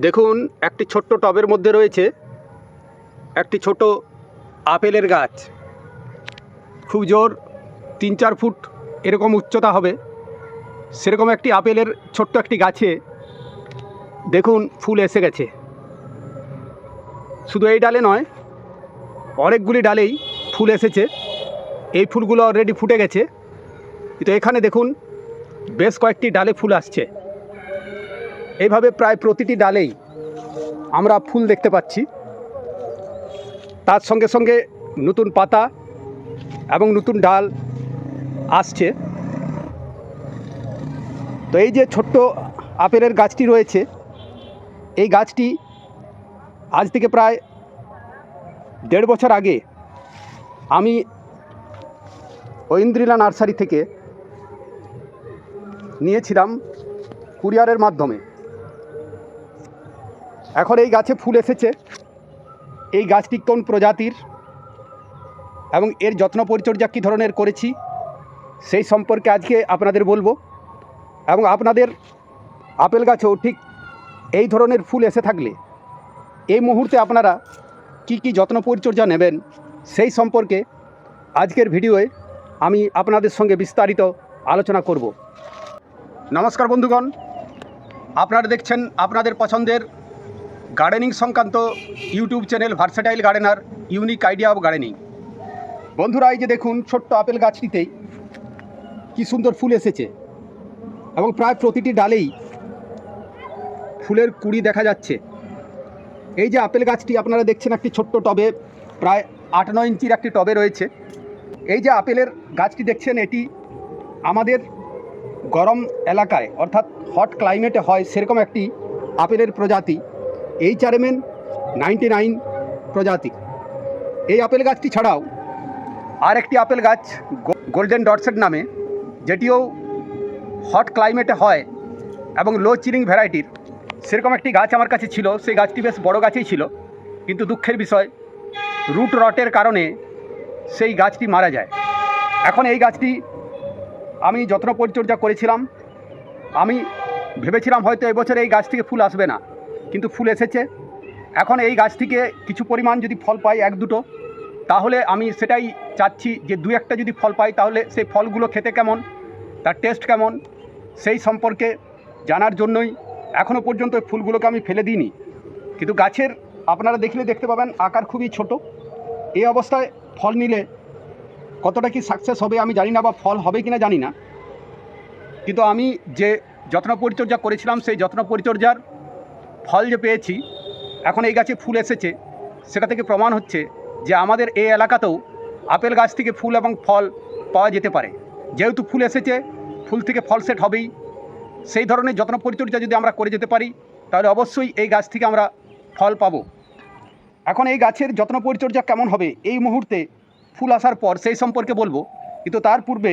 দেখুন, একটি ছোট্ট টবের মধ্যে রয়েছে একটি ছোট আপেলের গাছ। খুব জোর, তিন চার ফুট এরকম উচ্চতা হবে। সেরকম একটি আপেলের ছোট্ট একটি গাছে দেখুন, ফুল এসে গেছে। শুধু এই ডালে নয়, অনেকগুলি ডালেই ফুল এসেছে। এই ফুলগুলো অলরেডি ফুটে গেছে। কিন্তু এখানে দেখুন, বেশ কয়েকটি ডালে ফুল আসছে। এইভাবে প্রায় প্রতিটি ডালেই আমরা ফুল দেখতে পাচ্ছি। তার সঙ্গে সঙ্গে নতুন পাতা এবং নতুন ডাল আসছে। তো এই যে ছোট্ট আপেলের গাছটি রয়েছে, এই গাছটি আজ থেকে প্রায় দেড় বছর আগে আমি ঐন্দ্রিলা নার্সারি থেকে নিয়েছিলাম কুরিয়ারের মাধ্যমে। এখন এই গাছে ফুল এসেছে। এই গাছটি কোন প্রজাতির? এবং এর যত্ন পরিচর্যা কী ধরনের করেছি? সেই সম্পর্কে আজকে আপনাদের বলব। এবং আপনাদের আপেল গাছেও ঠিক এই ধরনের ফুল এসে থাকলে এই মুহূর্তে আপনারা কি কি যত্ন পরিচর্যা নেবেন সেই সম্পর্কে আজকের ভিডিওয়ে আমি আপনাদের সঙ্গে বিস্তারিত আলোচনা করব। নমস্কার বন্ধুগণ। আপনারা দেখছেন আপনাদের পছন্দের গার্ডেনিং সংক্রান্ত YouTube channel versatile gardener unique idea of gardening বন্ধুরা, এই যে দেখুন, ছোট্ট আপেল গাছটিতেই কি সুন্দর ফুল এসেছে। এবং প্রায় প্রতিটি ডালেই ফুলের কুড়ি দেখা যাচ্ছে। এই যে আপেল গাছটি, আপনারা দেখছেন একটি ছোট্ট টবে, প্রায় আট নয় ইঞ্চির একটি টবে রয়েছে। এই যে আপেলের গাছটি দেখছেন, এটি আমাদের গরম এলাকায়, অর্থাৎ হট ক্লাইমেটে হয়, সেরকম একটি আপেলের প্রজাতি। এম এন নাইনটি নাইন প্রজাতি। এই আপেল গাছটি ছাড়াও আর একটি আপেল গাছ গোল্ডেন ডটসেট নামে, যেটিও হট ক্লাইমেটে হয় এবং লো চিলিং ভ্যারাইটির সেরকম একটি গাছ আমার কাছে ছিল, সেই গাছটি বেশ বড় গাছেই ছিল, কিন্তু দুঃখের বিষয় রুট রটের কারণে সেই গাছটি মারা যায়। এখন এই গাছটি আমি যত্ন পরিচর্যা করেছিলাম। আমি ভেবেছিলাম হয়তো এবছর এই গাছ থেকে ফুল আসবে না। কিন্তু ফুল এসেছে। এখন এই গাছ থেকে কিছু পরিমাণ যদি ফল পাই এক দুটো, তাহলে আমি সেটাই চাচ্ছি যে দু একটা যদি ফল পাই, তাহলে সেই ফলগুলো খেতে কেমন, তার টেস্ট কেমন, সেই সম্পর্কে জানার জন্যই এখনও পর্যন্ত ফুলগুলোকে আমি ফেলে দিইনি। কিন্তু গাছের আপনারা দেখলে দেখতে পাবেন, আকার খুবই ছোট। এই অবস্থায় ফল নিলে কতটা কি সাকসেস হবে আমি জানি না বা ফল হবে কি না জানি না। কিন্তু আমি যে যত্ন পরিচর্যা করেছিলাম, সেই যত্ন পরিচর্যার ফল যে পেয়েছি, এখন এই গাছে ফুল এসেছে, সেটা থেকে প্রমাণ হচ্ছে যে আমাদের এই এলাকাতেও আপেল গাছ থেকে ফুল এবং ফল পাওয়া যেতে পারে। যেহেতু ফুল এসেছে, ফুল থেকে ফল সেট হবেই। সেই ধরনের যত্ন পরিচর্যা যদি আমরা করে যেতে পারি, তাহলে অবশ্যই এই গাছ থেকে আমরা ফল পাবো। এখন এই গাছের যত্ন পরিচর্যা কেমন হবে, এই মুহূর্তে ফুল আসার পর সেই সম্পর্কে বলব। কিন্তু তার পূর্বে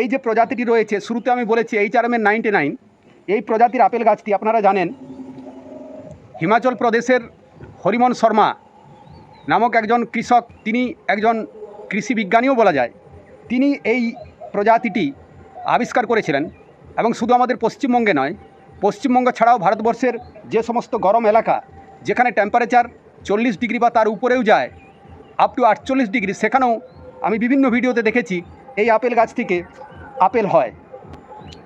এই যে প্রজাতিটি রয়েছে, শুরুতে আমি বলেছি H R M ninety nine এই প্রজাতির আপেল গাছটি আপনারা জানেন হিমাচল প্রদেশের হরিমন শর্মা নামক একজন কৃষক, তিনি একজন কৃষি বিজ্ঞানীও বলা যায়, তিনি এই প্রজাতিটি আবিষ্কার করেছিলেন এবং শুধু আমাদের পশ্চিমবঙ্গে নয়, পশ্চিমবঙ্গ ছাড়াও ভারতবর্ষের যে সমস্ত গরম এলাকা, যেখানে টেম্পারেচার চল্লিশ ডিগ্রি বা তার উপরেও যায় আপ টু আটচল্লিশ ডিগ্রি, সেখানেও আমি বিভিন্ন ভিডিওতে দেখেছি, এই আপেল গাছ থেকে আপেল হয়।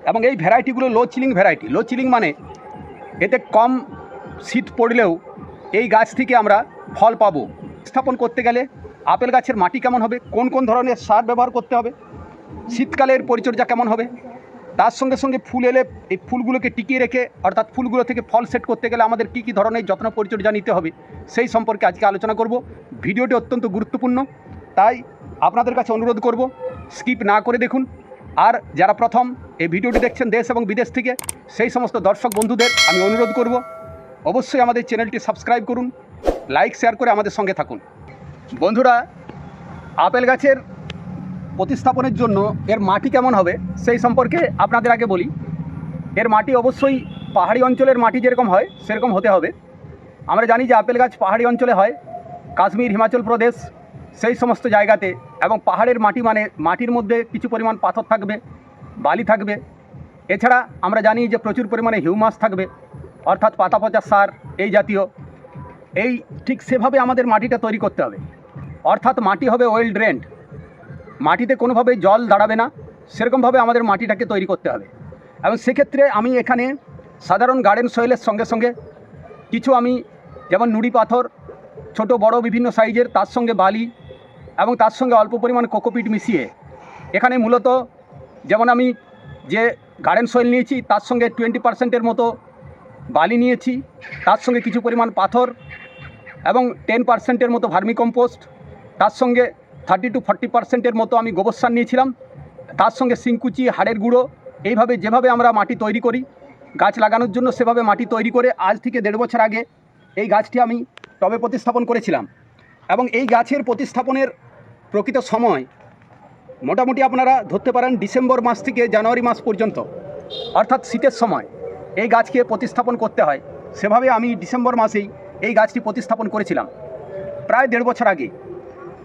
এবং এই ভ্যারাইটিগুলো low chilling variety low chilling মানে এতে কম শীত পড়লেও এই গাছ থেকে আমরা ফল পাবো। স্থাপন করতে গেলে আপেল গাছের মাটি কেমন হবে? কোন কোন ধরনের সার ব্যবহার করতে হবে? শীতকালের পরিচর্যা কেমন হবে? তার সঙ্গে সঙ্গে ফুল এলে এই ফুলগুলোকে টিকিয়ে রেখে, অর্থাৎ ফুলগুলো থেকে ফল সেট করতে গেলে আমাদের কী কী ধরনের যত্ন পরিচর্যা নিতে হবে, সেই সম্পর্কে আজকে আলোচনা করব। ভিডিওটি অত্যন্ত গুরুত্বপূর্ণ, তাই আপনাদের কাছে অনুরোধ করব, স্কিপ না করে দেখুন। আর যারা প্রথম এই ভিডিওটি দেখছেন দেশ এবং বিদেশ থেকে, সেই সমস্ত দর্শক বন্ধুদের আমি অনুরোধ করব অবশ্যই আমাদের চ্যানেলটি সাবস্ক্রাইব করুন, লাইক, শেয়ার করে আমাদের সঙ্গে থাকুন। বন্ধুরা, আপেল গাছের প্রতিস্থাপনের জন্য এর মাটি কেমন হবে সেই সম্পর্কে আপনাদের আগে বলি। এর মাটি অবশ্যই পাহাড়ি অঞ্চলের মাটি যেরকম হয়, সেরকম হতে হবে। আমরা জানি যে আপেল গাছ পাহাড়ি অঞ্চলে হয়, কাশ্মীর, হিমাচল প্রদেশ, সেই সমস্ত জায়গাতে এবং পাহাড়ের মাটি মানে মাটির মধ্যে কিছু পরিমাণ পাথর থাকবে, বালি থাকবে। এছাড়া আমরা জানি যে প্রচুর পরিমাণে হিউমাস থাকবে। অর্থাৎ পাতা পচা সার, এই জাতীয়, এই ঠিক সেভাবে আমাদের মাটিটা তৈরি করতে হবে। অর্থাৎ মাটি হবে ওয়েল ড্রেন্ড মাটিতে কোনোভাবে জল দাঁড়াবে না, সেরকমভাবে আমাদের মাটিটাকে তৈরি করতে হবে। এবং সেক্ষেত্রে আমি এখানে সাধারণ গার্ডেন সয়েলের সঙ্গে সঙ্গে কিছু আমি যেমন নুড়ি পাথর, ছোট, বড়, বিভিন্ন সাইজের তার সঙ্গে বালি এবং তার সঙ্গে অল্প পরিমাণ কোকোপিট মিশিয়ে এখানে মূলত যেমন আমি যে গার্ডেন সয়েল নিয়েছি, তার সঙ্গে টোয়েন্টি পার্সেন্টের মতো বালি নিয়েছি, তার সঙ্গে কিছু পরিমাণ পাথর এবং টেন পার্সেন্টের মতো ভার্মি কম্পোস্ট তার সঙ্গে থার্টি টু ফর্টি পার্সেন্টের মতো আমি গোবর সার নিয়েছিলাম, তার সঙ্গে সিংকুচি হাড়ের গুঁড়ো, এইভাবে যেভাবে আমরা মাটি তৈরি করি, গাছ লাগানোর জন্য সেভাবে মাটি তৈরি করে আজ থেকে দেড় বছর আগে এই গাছটি আমি টবে প্রতিস্থাপন করেছিলাম। এবং এই গাছের প্রতিস্থাপনের প্রকৃত সময় মোটামুটি আপনারা ধরতে পারেন ডিসেম্বর মাস থেকে জানুয়ারি মাস পর্যন্ত, অর্থাৎ শীতের সময়। এই গাছকে প্রতিস্থাপন করতে হয়। সেভাবে আমি ডিসেম্বর মাসেই এই গাছটি প্রতিস্থাপন করেছিলাম, প্রায় দেড় বছর আগে।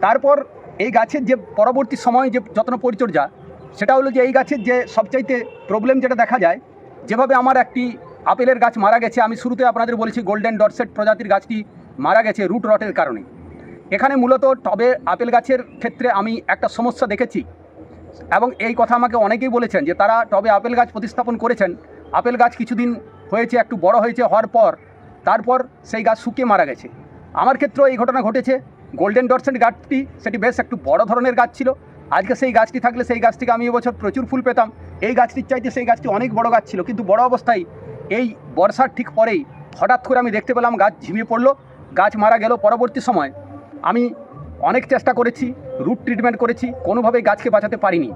তারপর এই গাছের যে পরবর্তী সময় যে যত্ন পরিচর্যা, সেটা হলো যে এই গাছের যে সবচাইতে প্রবলেম যেটা দেখা যায়, যেভাবে আমার একটি আপেলের গাছ মারা গেছে, আমি শুরুতে আপনাদের বলেছি গোল্ডেন ডটসেট প্রজাতির গাছটি মারা গেছে রুট রটের কারণে। এখানে মূলত টবে আপেল গাছের ক্ষেত্রে আমি একটা সমস্যা দেখেছি। এবং এই কথা আমাকে অনেকেই বলেছেন যে তারা টবে আপেল গাছ প্রতিস্থাপন করেছেন আপেল গাছ কিছুদিন হয়েছে, একটু বড় হয়েছে হওয়ার পর, তারপর সেই গাছ শুকিয়ে মারা গেছে। আমার ক্ষেত্রেও এই ঘটনা ঘটেছে। গোল্ডেন ডটসেন্ট গাছটি, সেটি বেশ একটু বড় ধরনের গাছ ছিল। আজকে সেই গাছটি থাকলে সেই গাছ থেকে আমি এবছর প্রচুর ফুল পেতাম। এই গাছটির চাইতে সেই গাছটি অনেক বড় গাছ ছিল। কিন্তু বড় অবস্থায় এই বর্ষার ঠিক পরেই হঠাৎ করে আমি দেখতে পেলাম গাছ ঝিমিয়ে পড়ল। গাছ মারা গেল পরবর্তী সময়। আমি অনেক চেষ্টা করেছি, রুট ট্রিটমেন্ট করেছি। কোনোভাবেই গাছকে বাঁচাতে পারিনি।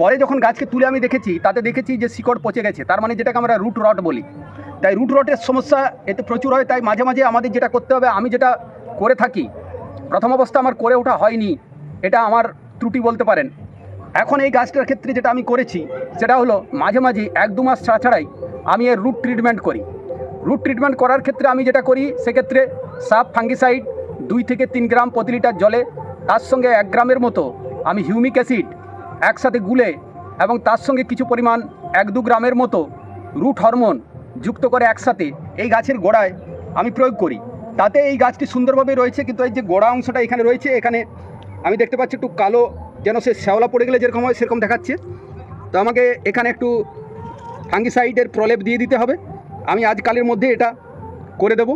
পরে যখন গাছকে তুলে আমি দেখেছি, তাতে দেখেছি যে শিকড় পচে গেছে। তার মানে যেটাকে আমরা রুট রট বলি। তাই রুট রটের সমস্যা এতে প্রচুর হয়, তাই মাঝে মাঝে আমাদের যেটা করতে হবে, আমি যেটা করে থাকি, প্রথম অবস্থা আমার করে ওঠা হয়নি, এটা আমার ত্রুটি বলতে পারেন। এখন এই গাছটার ক্ষেত্রে যেটা আমি করেছি, সেটা হলো মাঝে মাঝে এক দু মাস ছাড়া ছাড়াই আমি এর রুট ট্রিটমেন্ট করি। রুট ট্রিটমেন্ট করার ক্ষেত্রে আমি যেটা করি, সেক্ষেত্রে সাপ ফাঙ্গিসাইড দুই থেকে তিন গ্রাম প্রতি লিটার জলে, তার সঙ্গে এক গ্রামের মতো আমি হিউমিক অ্যাসিড একসাথে গুলে এবং তার সঙ্গে কিছু পরিমাণ এক দু গ্রামের মতো রুট হরমোন যুক্ত করে একসাথে এই গাছের গোড়ায় আমি প্রয়োগ করি। তাতে এই গাছটি সুন্দরভাবে রয়েছে, কিন্তু এই যে গোড়া অংশটা এখানে রয়েছে, এখানে আমি দেখতে পাচ্ছি একটু কালো যেন সে শ্যাওলা পড়ে গেলে যেরকম হয় সেরকম দেখাচ্ছে। তো আমাকে এখানে একটু ফাঙ্গিসাইডের প্রলেপ দিয়ে দিতে হবে। আমি আজকালের মধ্যে এটা করে দেব।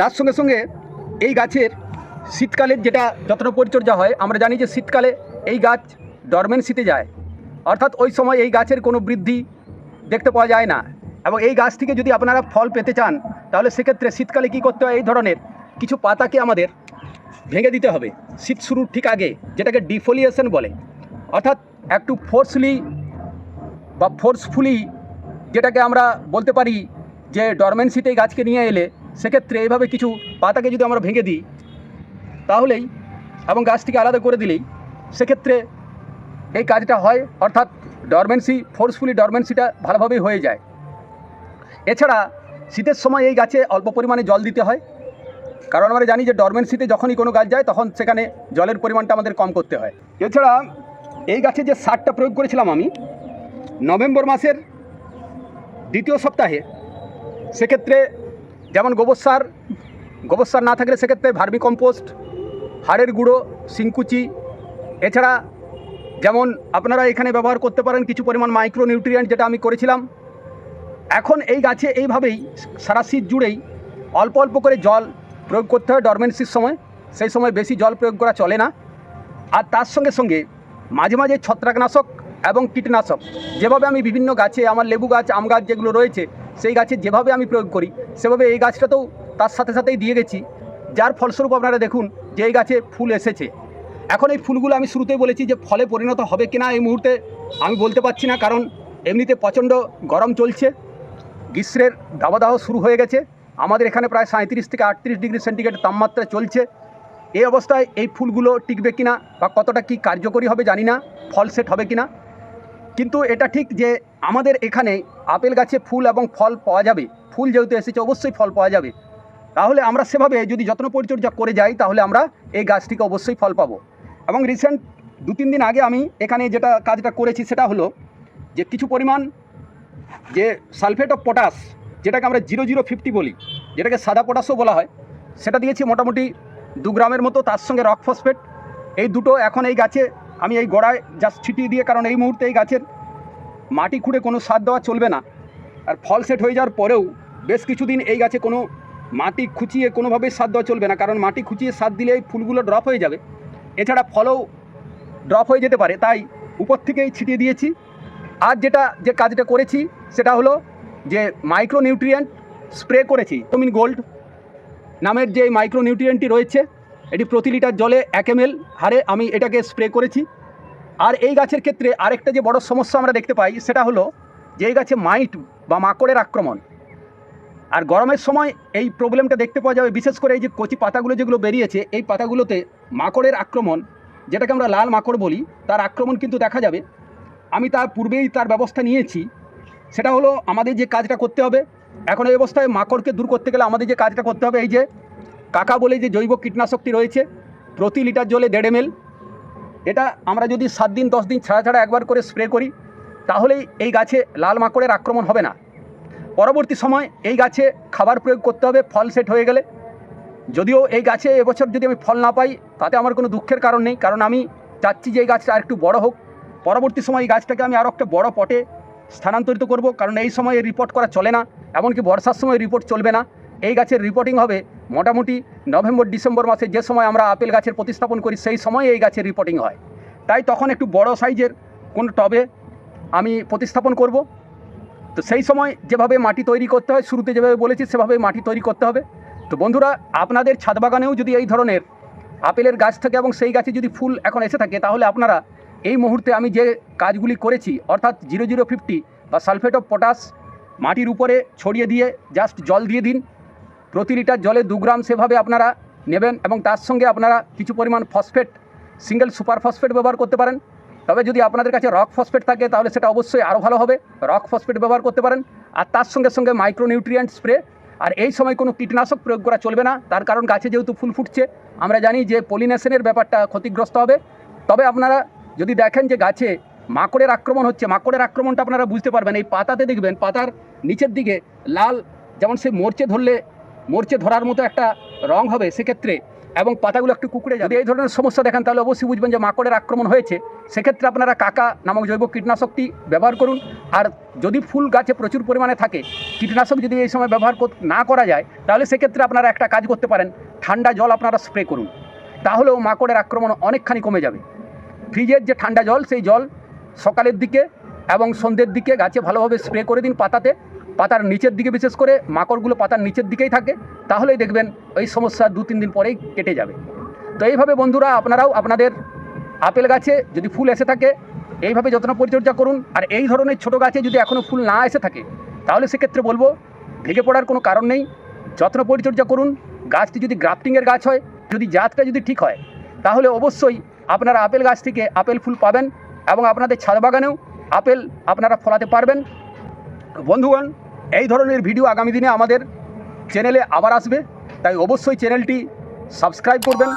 তার সঙ্গে সঙ্গে এই গাছের শীতকালের যেটা যত্ন পরিচর্যা হয়, আমরা জানি যে শীতকালে এই গাছ ডরমেন্সিতে যায়। অর্থাৎ ওই সময় এই গাছের কোনো বৃদ্ধি দেখতে পাওয়া যায় না। এবং এই গাছ থেকে যদি আপনারা ফল পেতে চান, তাহলে সেক্ষেত্রে শীতকালে কী করতে হয়? এই ধরনের কিছু পাতাকে আমাদের ভেঙে দিতে হবে। শীত শুরুর ঠিক আগে যেটাকে ডিফোলিয়েশন বলে। অর্থাৎ একটু ফোর্সলি বা ফোর্সফুলি যেটাকে আমরা বলতে পারি যে ডরমেন্সিতে গাছকে নিয়ে এলে সেক্ষেত্রে এইভাবে কিছু পাতাকে যদি আমরা ভেঙে দিই, তাহলেই এবং গাছটিকে আলাদা করে দিলেই সেক্ষেত্রে এই কাজটা হয়, অর্থাৎ ডরমেন্সি ফোর্সফুলি ডরমেন্সিটা ভালোভাবেই হয়ে যায়। এছাড়া শীতের সময় এই গাছে অল্প পরিমাণে জল দিতে হয়। কারণ আমরা জানি যে ডরমেন্সিতে যখনই কোনো গাছ যায়, তখন সেখানে জলের পরিমাণটা আমাদের কম করতে হয়। এছাড়া এই গাছে যে সারটা প্রয়োগ করেছিলাম আমি, নভেম্বর মাসের দ্বিতীয় সপ্তাহে, সেক্ষেত্রে যেমন গোবর সার গোবর সার না থাকলে সেক্ষেত্রে ভার্মি কম্পোস্ট হাড়ের গুঁড়ো সিংকুচি এছাড়া যেমন আপনারা এখানে ব্যবহার করতে পারেন কিছু পরিমাণ মাইক্রো নিউট্রিয়েন্ট যেটা আমি করেছিলাম। এখন এই গাছে এইভাবেই সারা শীত জুড়েই অল্প অল্প করে জল প্রয়োগ করতে হয় ডরমেন্সির সময়। সেই সময় বেশি জল প্রয়োগ করা চলে না। আর তার সঙ্গে সঙ্গে মাঝে মাঝে ছত্রাকনাশক এবং কীটনাশক যেভাবে আমি বিভিন্ন গাছে আমার লেবু গাছ, আম গাছ যেগুলো রয়েছে, সেই গাছে যেভাবে আমি প্রয়োগ করি, সেভাবে এই গাছটাতেও তার সাথে সাথেই দিয়ে গেছি। যার ফলস্বরূপ আপনারা দেখুন যে এই গাছে ফুল এসেছে। এখন এই ফুলগুলো আমি শুরুতেই বলেছি যে ফলে পরিণত হবে কিনা এই মুহূর্তে আমি বলতে পারছি না, কারণ এমনিতে প্রচণ্ড গরম চলছে। গ্রীষ্মের দাবাদাহ শুরু হয়ে গেছে। আমাদের এখানে প্রায় সাঁত্রিশ থেকে আটত্রিশ ডিগ্রি সেন্টিগ্রেড তাপমাত্রা চলছে। এই অবস্থায় এই ফুলগুলো টিকবে কিনা বা কতটা কি কার্যকরী হবে জানি না, ফল সেট হবে কিনা। কিন্তু এটা ঠিক যে আমাদের এখানে আপেল গাছে ফুল এবং ফল পাওয়া যাবে। ফুল যেহেতু এসেছে, অবশ্যই ফল পাওয়া যাবে। তাহলে আমরা সেভাবে যদি যত্ন পরিচর্যা করে যাই, তাহলে আমরা এই গাছটিকে অবশ্যই ফল পাবো। এবং রিসেন্ট দু তিন দিন আগে আমি এখানে যেটা কাজটা করেছি সেটা হলো যে কিছু পরিমাণ যে সালফেট অফ পটাশ, যেটাকে আমরা জিরো জিরো ফিফটি বলি, যেটাকে সাদা পটাশও বলা হয়, সেটা দিয়েছি মোটামুটি দু গ্রামের মতো, তার সঙ্গে রক ফসফেট এই দুটো এখন এই গাছে আমি এই গোড়ায় জাস্ট ছিটিয়ে দিয়ে, কারণ এই মুহূর্তে এই গাছের মাটি খুঁড়ে কোনো সার দেওয়া চলবে না। আর ফল সেট হয়ে যাওয়ার পরেও বেশ কিছুদিন এই গাছে কোনো মাটি খুঁচিয়ে কোনোভাবেই সার দেওয়া চলবে না, কারণ মাটি খুঁচিয়ে সার দিলে এই ফুলগুলো ড্রপ হয়ে যাবে। এছাড়া ফলও ড্রপ হয়ে যেতে পারে, তাই উপর থেকেই ছিটিয়ে দিয়েছি। আর যেটা, যে কাজটা করেছি, সেটা হলো যে মাইক্রো নিউট্রিয়েন্ট স্প্রে করেছি ভিটামিন গোল্ড নামের যে মাইক্রো নিউট্রিয়েন্টটি রয়েছে, এটি প্রতি লিটার জলে এক এম হারে আমি এটাকে স্প্রে করেছি। আর এই গাছের ক্ষেত্রে আরেকটা যে বড় সমস্যা আমরা দেখতে পাই, সেটা হলো যে এই গাছে মাইট বা মাকড়ের আক্রমণ। আর গরমের সময় এই প্রবলেমটা দেখতে পাওয়া যাবে, বিশেষ করে এই যে কচি পাতাগুলো যেগুলো বেরিয়েছে, এই পাতাগুলোতে মাকড়ের আক্রমণ, যেটাকে আমরা লাল মাকড় বলি, তার আক্রমণ কিন্তু দেখা যাবে। আমি তার পূর্বেই তার ব্যবস্থা নিয়েছি। সেটা হলো আমাদের যে কাজটা করতে হবে, এখন এই অবস্থায় মাকড়কে দূর করতে গেলে আমাদের যে কাজটা করতে হবে, এই যে কাকা বলে যে জৈব কীটনাশকটি রয়েছে, প্রতি লিটার জলে দেড় এম এটা আমরা যদি সাত দিন, দশ দিন ছাড়া ছাড়া একবার করে স্প্রে করি, তাহলেই এই গাছে লাল মাকড়ের আক্রমণ হবে না। পরবর্তী সময় এই গাছে খাবার প্রয়োগ করতে হবে, ফল সেট হয়ে গেলে। যদিও এই গাছে এবছর যদি আমি ফল না পাই, তাতে আমার কোনো দুঃখের কারণ নেই। কারণ আমি চাচ্ছি যে এই গাছটা আরেকটু বড় হোক। পরবর্তী সময় এই গাছটাকে আমি আরও একটা বড় পটে স্থানান্তরিত করব। কারণ এই সময়ে রিপোর্ট করা চলে না। এমনকি বর্ষার সময় রিপোর্ট চলবে না। এই গাছের রিপোর্টিং হবে মোটামুটি নভেম্বর, ডিসেম্বর মাসে যে সময় আমরা আপেল গাছের প্রতিস্থাপন করি, সেই সময় এই গাছের রিপোর্টিং হয়। তাই তখন একটু বড় সাইজের কোনো টবে আমি প্রতিস্থাপন করব। তো সেই সময় যেভাবে মাটি তৈরি করতে হয়, শুরুতে যেভাবে বলেছি, সেভাবে মাটি তৈরি করতে হবে। তো বন্ধুরা, আপনাদের ছাদ বাগানেও যদি এই ধরনের আপেলের গাছ থাকে এবং সেই গাছে যদি ফুল এখন এসে থাকে, তাহলে আপনারা এই মুহূর্তে আমি যে কাজগুলি করেছি, অর্থাৎ জিরো জিরো ফিফটি বা সালফেট অফ পটাশ মাটির উপরে ছড়িয়ে দিয়ে জাস্ট জল দিয়ে দিন। প্রতি লিটার জলে দু গ্রাম সেভাবে আপনারা নেবেন এবং তার সঙ্গে আপনারা কিছু পরিমাণ ফসফেট, সিঙ্গেল সুপার ফসফেট ব্যবহার করতে পারেন। তবে যদি আপনাদের কাছে রক ফসফেট থাকে, তাহলে সেটা অবশ্যই আরও ভালো হবে। রক ফসফেট ব্যবহার করতে পারেন। আর তার সঙ্গে সঙ্গে মাইক্রোনিউট্রিয়েন্ট স্প্রে আর এই সময় কোনো কীটনাশক প্রয়োগ করা চলবে না। তার কারণ গাছে যেহেতু ফুল ফুটছে, আমরা জানি যে পলিনেশনের ব্যাপারটা ক্ষতিগ্রস্ত হবে। তবে আপনারা যদি দেখেন যে গাছে মাকড়ের আক্রমণ হচ্ছে, মাকড়ের আক্রমণটা আপনারা বুঝতে পারবেন। এই পাতাতে দেখবেন, পাতার নিচের দিকে লাল, যেমন সে মরচে ধরলে, মরচে ধরার মতো একটা রং হবে। সেক্ষেত্রে এবং পাতাগুলো একটু কুকুরে যাবে। এই ধরনের সমস্যা দেখেন, তাহলে অবশ্যই বুঝবেন যে মাকড়ের আক্রমণ হয়েছে। সেক্ষেত্রে আপনারা কাকা নামক জৈব কীটনাশকটি ব্যবহার করুন। আর যদি ফুল গাছে প্রচুর পরিমাণে থাকে, কীটনাশক যদি এই সময় ব্যবহার না করা যায়, তাহলে সেক্ষেত্রে আপনারা একটা কাজ করতে পারেন। ঠান্ডা জল আপনারা স্প্রে করুন। তাহলেও মাকড়ের আক্রমণ অনেকখানি কমে যাবে। ফ্রিজের যে ঠান্ডা জল, সেই জল সকালের দিকে এবং সন্ধ্যের দিকে গাছে ভালোভাবে স্প্রে করে দিন পাতাতে। পাতার নিচের দিকে বিশেষ করে মাকড়গুলো পাতার নিচের দিকেই থাকে, তাহলেই দেখবেন ওই সমস্যা দু তিন দিন পরেই কেটে যাবে। তো এইভাবে বন্ধুরা আপনারাও আপনাদের আপেল গাছে যদি ফুল এসে থাকে, এইভাবে যত্ন পরিচর্যা করুন। আর এই ধরনের ছোট গাছে যদি এখনও ফুল না এসে থাকে, তাহলে সেক্ষেত্রে বলব ভেঙে পড়ার কোনো কারণ নেই। যত্ন পরিচর্যা করুন। গাছটি যদি গ্রাফটিংয়ের গাছ হয়, যদি জাতটা যদি ঠিক হয়, তাহলে অবশ্যই আপনারা আপেল গাছ থেকে আপেল ফুল পাবেন এবং আপনাদের ছাদ বাগানেও আপেল আপনারা ফলাতে পারবেন। বন্ধুগণ এই ধরনের ভিডিও আগামী দিনে আমাদের চ্যানেলে আবার আসবে। তাই অবশ্যই চ্যানেলটি সাবস্ক্রাইব করবেন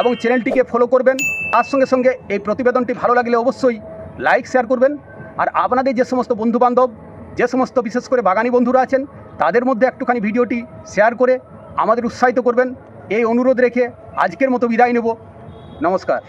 এবং চ্যানেলটিকে ফলো করবেন। তার সঙ্গে সঙ্গে এই প্রতিবেদনটি ভালো লাগলে অবশ্যই লাইক শেয়ার করবেন। আর আপনাদের যে সমস্ত বন্ধুবান্ধব, যে সমস্ত বিশেষ করে বাগানি বন্ধুরা আছেন, তাদের মধ্যে একটুখানি ভিডিওটি শেয়ার করে আমাদের উৎসাহিত করবেন। এই অনুরোধ রেখে আজকের মতো বিদায় নেব। নমস্কার।